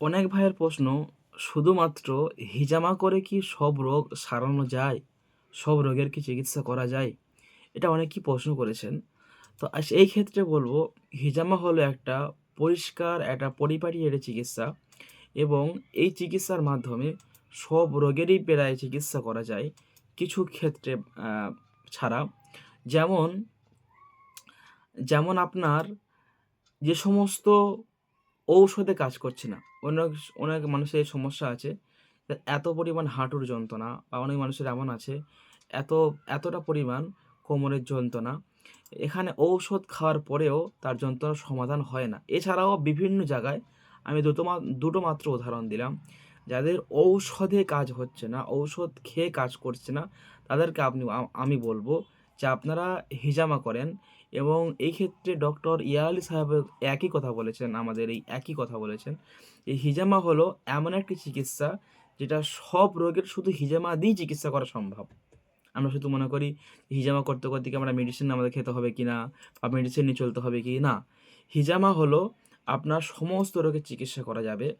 অনেক ভাইয়ের প্রশ্ন, শুধুমাত্র হিজামা করে কি সব রোগ সারানো যায়? সব রোগের কি চিকিৎসা করা যায়? এটা অনেকেই প্রশ্ন করেছেন। তো এই ক্ষেত্রে বলব, হিজামা হলো একটা পরিষ্কার, একটা পরিপাটি একটা চিকিৎসা এবং এই চিকিৎসার মাধ্যমে সব রোগেরই প্রায় চিকিৎসা করা যায় কিছু ক্ষেত্রে ছাড়া। যেমন যেমন আপনার যে সমস্ত ঔষধে কাজ করছে না। অনেক অনেক মানুষের সমস্যা আছে। এত পরিমাণ হাঁটুর যন্ত্রণা বা অনেক মানুষের এমন আছে, এত, এতটা পরিমাণ কোমরের যন্ত্রণা। এখানে ঔষধ খাওয়ার পরেও তার যন্ত্রণার সমাধান হয় না। এছাড়াও বিভিন্ন জায়গায় আমি দুটো দুটো মাত্র উদাহরণ দিলাম। যাদের ঔষধে কাজ হচ্ছে না, ঔষধ খেয়ে কাজ করছে না, তাদেরকে আপনি, আমি বলব যে আপনারা হিজামা করেন এবং এই ক্ষেত্রে ডক্টর ইয়ালি সাহেব একই কথা বলেছেন, আমাদের এই একই কথা বলেছেন। এই হিজামা হলো এমন একটি চিকিৎসা যেটা সব রোগের শুধু হিজামা দিয়েই চিকিৎসা করা সম্ভব। আমরা শুধু মনে করি হিজামা করতে করতে কি আমরা মেডিসিন আমাদের খেতে হবে কি না বা মেডিসিন নিয়ে চলতে হবে কি? না। হিজামা হলো আপনার সমস্ত রোগের চিকিৎসা করা যাবে।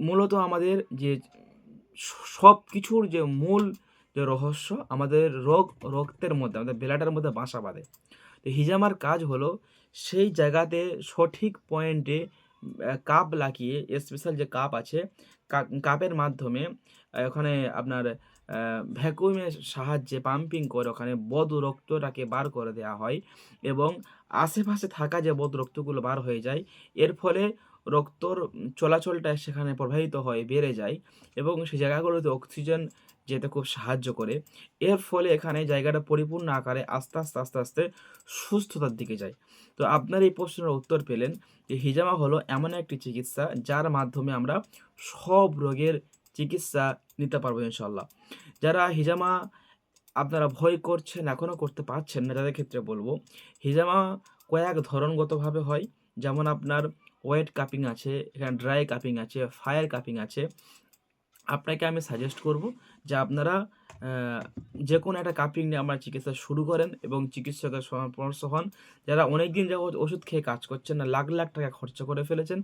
মূলত আমাদের যে সব কিছুর যে মূল যে রহস্য আমাদের রোগ, রক্তের মধ্যে, আমাদের বেলাটার মধ্যে বাসা বাঁধে। তো হিজামার কাজ হলো সেই জায়গাতে সঠিক পয়েন্টে কাপ লাগিয়ে স্পেশাল যে কাপ আছে কাপের মাধ্যমে, ওখানে আপনার ভ্যাকুয়ামের সাহায্যে পাম্পিং করে ওখানে বদ রক্তটাকে বার করে দেওয়া হয় এবং আশেপাশে থাকা যে বদ রক্তগুলো বার হয়ে যায়, এর ফলে রক্তর চলাচলটা সেখানে প্রবাহিত হয়, বেড়ে যায় এবং সেই জায়গাগুলোতে অক্সিজেন যেতে খুব সাহায্য করে। এর ফলে এখানে জায়গাটা পরিপূর্ণ আকারে আস্তে আস্তে আস্তে আস্তে সুস্থতার দিকে যায়। তো আপনার এই প্রশ্নের উত্তর পেলেন যে হিজামা হলো এমন একটি চিকিৎসা যার মাধ্যমে আমরা সব রোগের চিকিৎসা নিতে পারব ইনশাল্লাহ যারা হিজামা আপনারা ভয় করছেন এখনও করতে পারছেন না, তাদের ক্ষেত্রে বলব, হিজামা কয়েক ধরনগতভাবে হয়। যেমন আপনার ওয়েট কাপিং আছে, এখানে ড্রাই কাপিং আছে ফায়ার কাপিং আছে। আপনাকে আমি সাজেস্ট করব যে আপনারা যে কোনো একটা কাপিং নিয়ে আপনার চিকিৎসা শুরু করেন এবং চিকিৎসকের পরামর্শ হন। যারা অনেক দিন যাবত ওষুধ খেয়ে কাজ করছেন না, লাখ লাখ টাকা খরচা করে ফেলেছেন,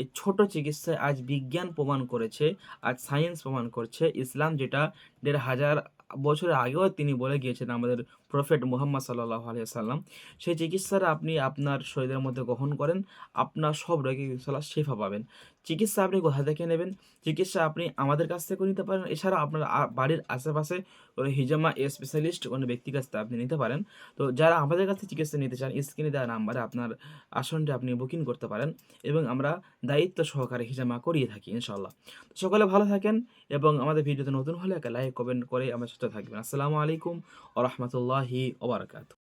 এই ছোট চিকিৎসায় আজ বিজ্ঞান প্রমাণ করেছে, আজ সায়েন্স প্রমাণ করছে, ইসলাম যেটা দেড় হাজার বছরের আগেও তিনি বলে গিয়েছেন আমাদের প্রফেট মুহাম্মদ সাল্লাহ আলিয়াল্লাম সেই চিকিৎসাটা আপনি আপনার শরীরের মধ্যে গ্রহণ করেন, আপনার সব রোগে ইনশাল্লাহ শেফা পাবেন। চিকিৎসা আপনি কোথা থেকে নেবেন? চিকিৎসা আপনি আমাদের কাছ থেকেও নিতে পারেন এছাড়া আপনার বাড়ির আশেপাশে কোনো হিজামা স্পেশালিস্ট কোনো ব্যক্তির কাছ থেকে আপনি নিতে পারেন। তো যারা আমাদের কাছে চিকিৎসা নিতে চান, স্ক্রিনে দেওয়া নাম্বারে আপনার আসনটি আপনি বুকিং করতে পারেন এবং আমরা দায়িত্ব সহকারে হিজামা করিয়ে থাকি ইনশাল্লাহ তো সকলে ভালো থাকেন এবং আমাদের ভিডিওতে নতুন হলে একটা লাইক কমেন্ট করে আমার সাথে থাকবেন। আসসালামু আলাইকুম ও রহমতুল্লাহি ওবরাকাত